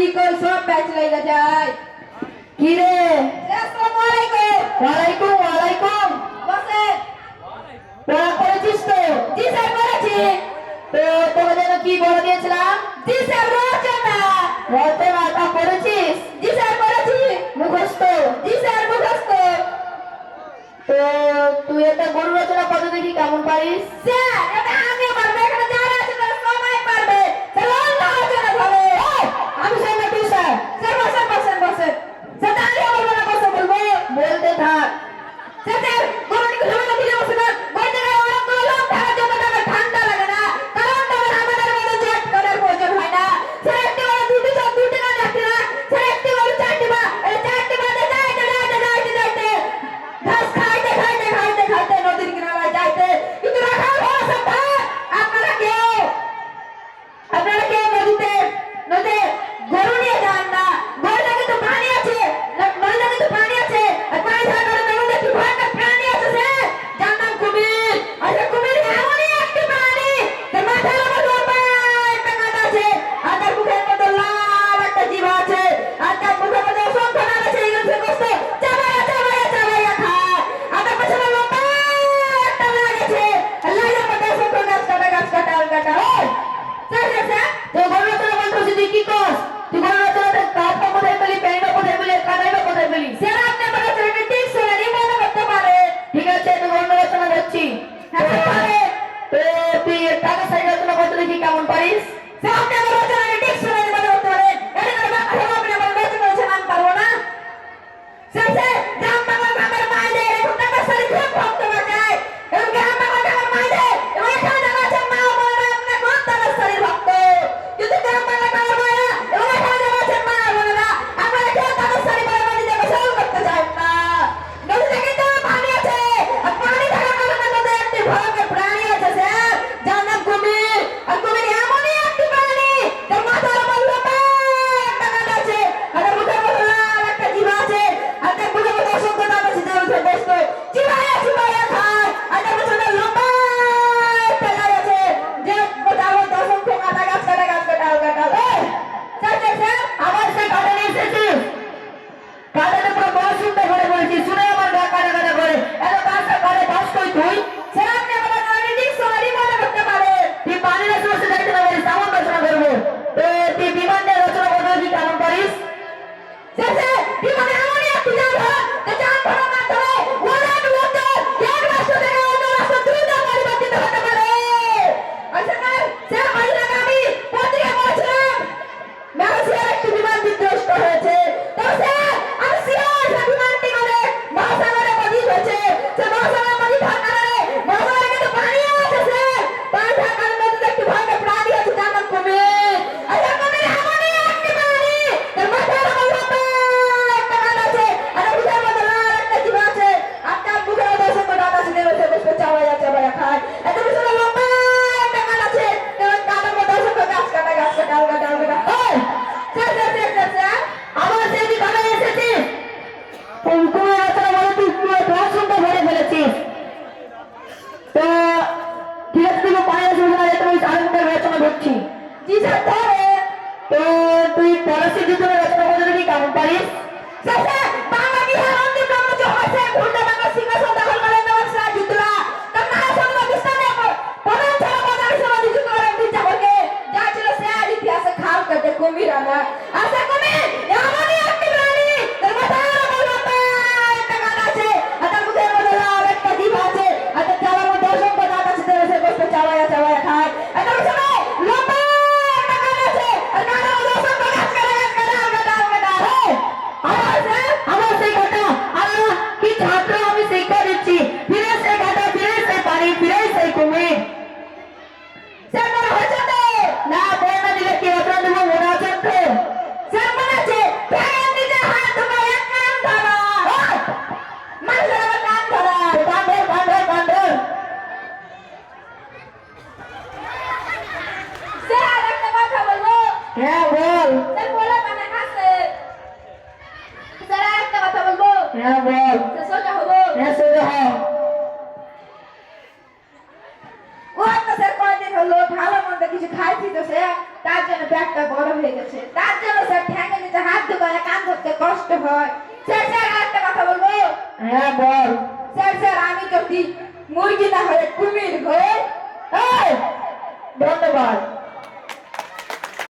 কি কই সব ব্যাচ লাইগা যায়? কি রে আসসালামু আলাইকুম। ওয়ালাইকুম ওয়ালাইকুম। বসে। করেছিস তো? তো তোমার জন্য কি বলে দিয়েছিলাম? জি স্যার রচনা। রচনা তা করেছিস? জি স্যার করেছি। মুখস্থ? জি স্যার মুখস্থ। তো তুই একটা গরু রচনা কত দেখি কেমন পারিস? স্যার এটা 对不对？তুই কেমন পারিস? পঁচিশ তো ঠিক আছে তুমি পড়াশোনা শুরু করে তুমি আরেকটা রচনা ধরছি জি স্যার তাহলে তো তুই পড়াশোনার জন্য রচনা করতে কেমন পারিস? বাংলা কি হারাম হ্যাঁ বল। মানে হ্যাঁ তো তার জন্য ব্যাগটা হয়ে গেছে। তার জন্য স্যার হাত কান কষ্ট হয়। স্যার স্যার কথা হ্যাঁ স্যার স্যার আমি যদি মুরগি না হয়ে কুমির হয়ে ধন্যবাদ।